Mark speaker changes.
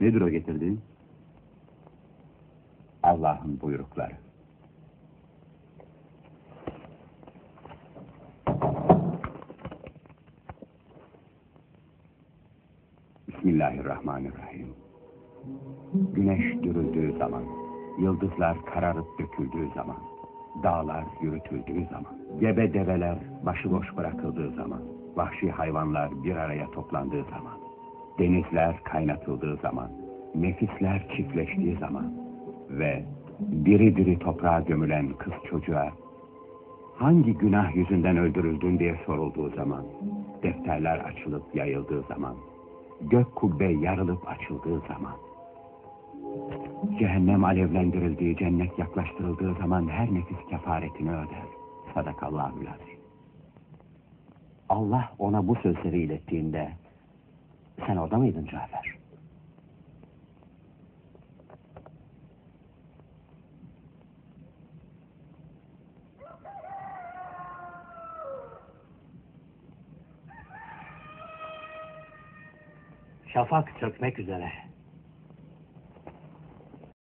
Speaker 1: Nedir o getirdiğin? Allah'ın buyrukları. Bismillahirrahmanirrahim. Güneş dürüldüğü zaman, yıldızlar kararıp döküldüğü zaman, dağlar yürütüldüğü zaman, gebe develer başıboş bırakıldığı zaman, vahşi hayvanlar bir araya toplandığı zaman, denizler kaynatıldığı zaman, nefisler çiftleştiği zaman ve diri diri toprağa gömülen kız çocuğa hangi günah yüzünden öldürüldün diye sorulduğu zaman, defterler açılıp yayıldığı zaman, gök kubbe yarılıp açıldığı zaman, cehennem alevlendirildiği, cennet yaklaştırıldığı zaman her nefis kefaretini öder. Sadakallahu lazim.
Speaker 2: Allah ona bu sözleri ilettiğinde sen orada mıydın Cafer? Şafak çökmek üzere.